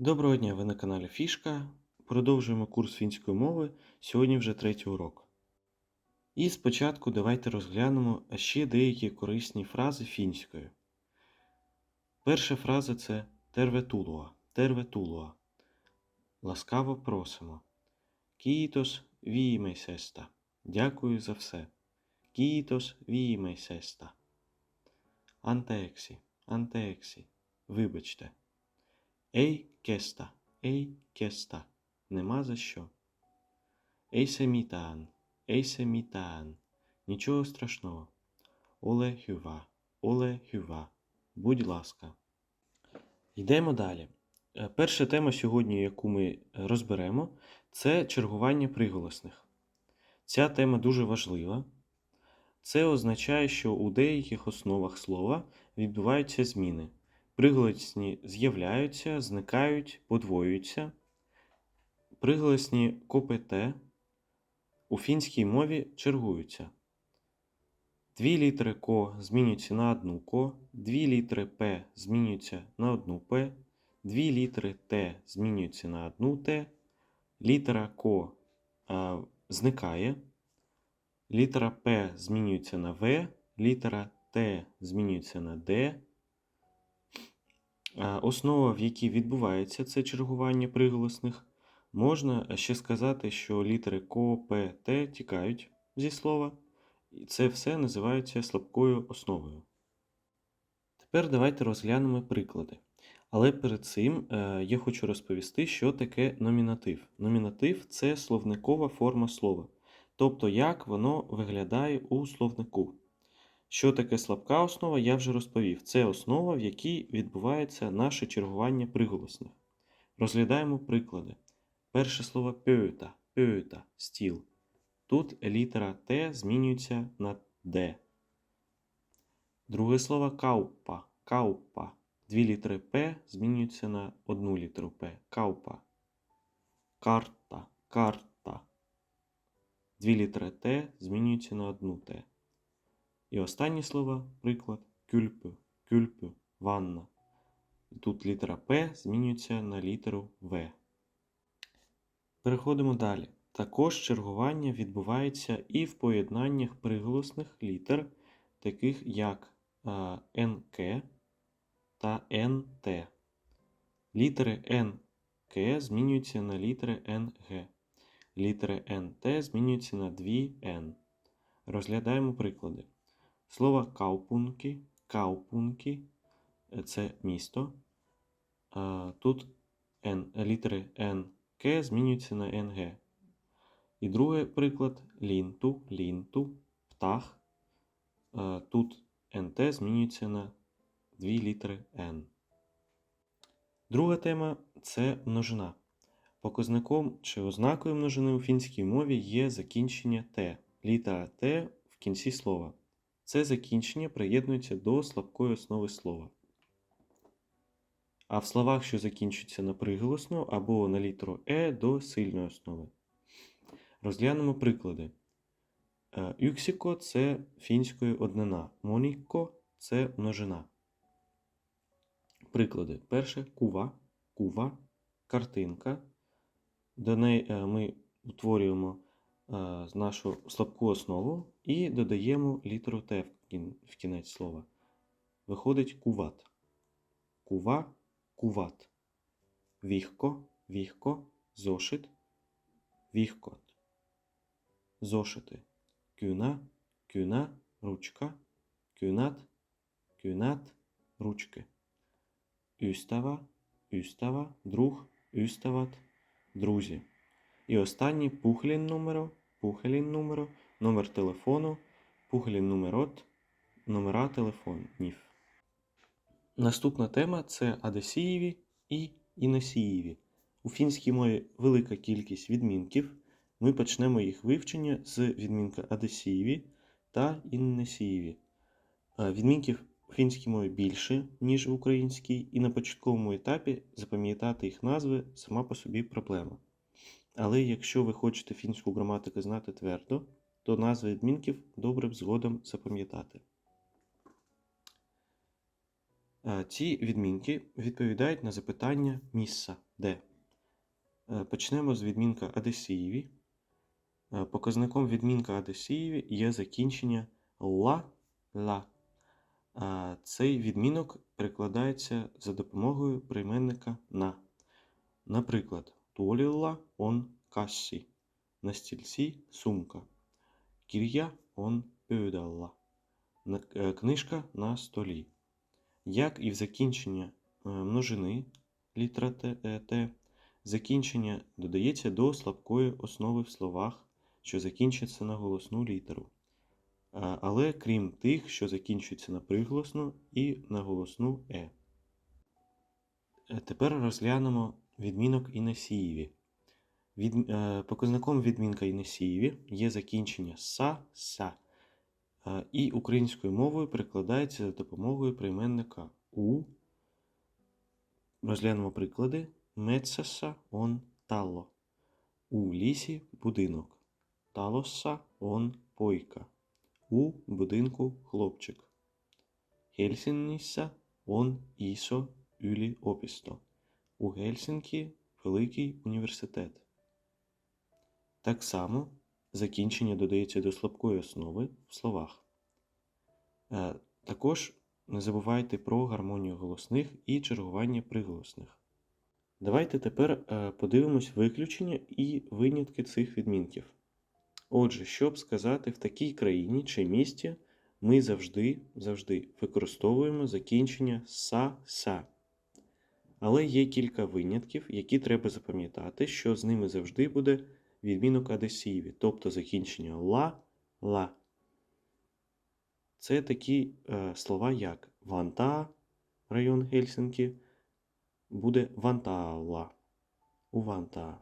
Доброго дня, ви на каналі Фішка. Продовжуємо курс фінської мови. Сьогодні вже третій урок. І спочатку давайте розглянемо ще деякі корисні фрази фінською. Перша фраза це терветулуа. Терветулуа. Ласкаво просимо. Кітос вімейсеста. Дякую за все. Кітос вімейсеста. Антеексі. Антеексі. Вибачте. Ей кеста, ей кеста, нема за що. Ейсе мітан, ейсе мітан, нічого страшного. Оле хюва, оле хюва, будь ласка. Йдемо далі. Е, Перша тема сьогодні, яку ми розберемо, це чергування приголосних. Ця тема дуже важлива. Це означає, що у деяких основах слова відбуваються зміни. Приголосні з'являються, зникають, подвоюються. Приголосні КПТ у фінській мові чергуються. Дві літери КО змінюються на одну КО, дві літери П змінюються на одну П, дві літери Т змінюються на одну Т, літера КО а, зникає, літера П змінюється на В, літера Т змінюється на Д. Основа, в якій відбувається це чергування приголосних, можна ще сказати, що літери КО, П, Т тікають зі слова, і це все називається слабкою основою. Тепер давайте розглянемо приклади. Але перед цим е, я хочу розповісти, що таке номінатив. Номінатив це словникова форма слова, тобто як воно виглядає у словнику. Що таке слабка основа, я вже розповів. Це основа, в якій відбувається наше чергування приголосних. Розглядаємо приклади. Перше слово пьота, пьота, стіл. Тут літера Т змінюється на Д. Друге слово каупа, каупа. Дві літери П змінюються на одну літеру П. Каупа. Карта, карта. Дві літери Т змінюються на одну Т. І останнє слово, приклад, кюльпю, кюльпю, ванна. І Тут літера П змінюється на літеру В. Переходимо далі. Також чергування відбувається і в поєднаннях приголосних літер, таких як а, НК та НТ. Літери НК змінюються на літери НГ. Літери НТ змінюються на дві Н. Розглядаємо приклади. Слово каупунки, каупунки це місто. Тут N, літери НК змінюються на НГ. І другий приклад лінту, лінту, птах. Тут НТ змінюється на дві літери Н. Друга тема це множина. Показником чи ознакою множини у фінській мові є закінчення Т, літера Т в кінці слова. Це закінчення приєднується до слабкої основи слова. А в словах, що закінчуються на приголосну або на літеру Е до сильної основи. Розглянемо приклади. Е, Юксіко це фінської однина. Монікко це множина. Приклади. Перше кува, кува, картинка. До неї е, ми утворюємо е, нашу слабку основу і додаємо літеру Т в кінець слова. Виходить куват. Кува, куват. Віхко, віхко, зошит, віхкот. Зошити. Кюна, кюна, ручка, кюнат, кюнат, ручки. Ystava, ystava, друг, ystävät, друзі. І останній пухлін номеро, пухлін номеро, номер телефону, пухлін номерот, номера телефонів. Наступна тема це Адесієві і Іносієві. У фінській мові велика кількість відмінків. Ми почнемо їх вивчення з відмінка Адесієві та Іннесієві. Е, Відмінків у фінській мові більше, ніж в українській, і на початковому етапі запам'ятати їх назви сама по собі проблема. Але якщо ви хочете фінську граматику знати твердо, то назви відмінків добре б згодом запам'ятати. Е, Ці відмінки відповідають на запитання місця де. Е, Почнемо з відмінка Адесієві. Е, Показником відмінка Адесієві є закінчення ла ла. Цей відмінок перекладається за допомогою прийменника на. Наприклад, туоліла он кассі. На стільці сумка. Кір'я он пöydällä. Е, Книжка на столі. Як і в закінчення е, множини літера Т, закінчення додається до слабкої основи в словах, що закінчаться на голосну літеру. Е, Але крім тих, що закінчуються на приголосну і на голосну Е. Тепер розглянемо відмінок інесієві. Від, е, показником відмінка інесієві є закінчення са, са. Е, І українською мовою перекладається за допомогою прийменника у. Розглянемо приклади. Мецеса он тало. У лісі будинок. Талоса он пойка. У будинку хлопчик. Хельсінніса он ісо ylі опісто. У Гельсінкі великий університет. Так само закінчення додається до слабкої основи в словах. Е, Також не забувайте про гармонію голосних і чергування приголосних. Давайте тепер е, подивимось виключення і винятки цих відмінків. Отже, щоб сказати в такій країні чи місті, ми завжди, завжди використовуємо закінчення са-са. Але є кілька винятків, які треба запам'ятати, що з ними завжди буде відмінок адесіїві, тобто закінчення ла-ла. Це такі е, слова, як Ванта, район Гельсінкі, буде Вантаала. У Ванта.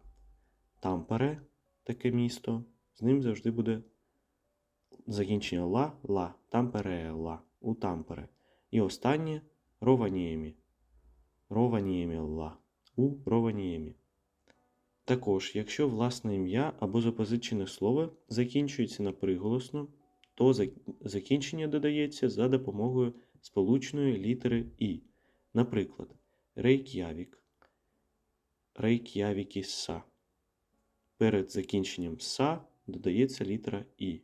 Тампере, таке місто, з ним завжди буде закінчення ла-ла, тампере-ла, у Тампере. І останнє Рованіємі. Рованіємі-ла, у Рованіємі. Також, якщо власне ім'я або запозичене слово закінчується на приголосну, то закінчення додається за допомогою сполучної літери І. Наприклад, Рейк'явік, Рейк'явікіса. Перед закінченням са додається літера І.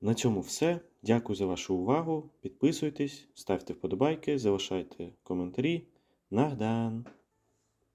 На цьому все. Дякую за вашу увагу. Підписуйтесь, ставте вподобайки, залишайте коментарі. Нагдан!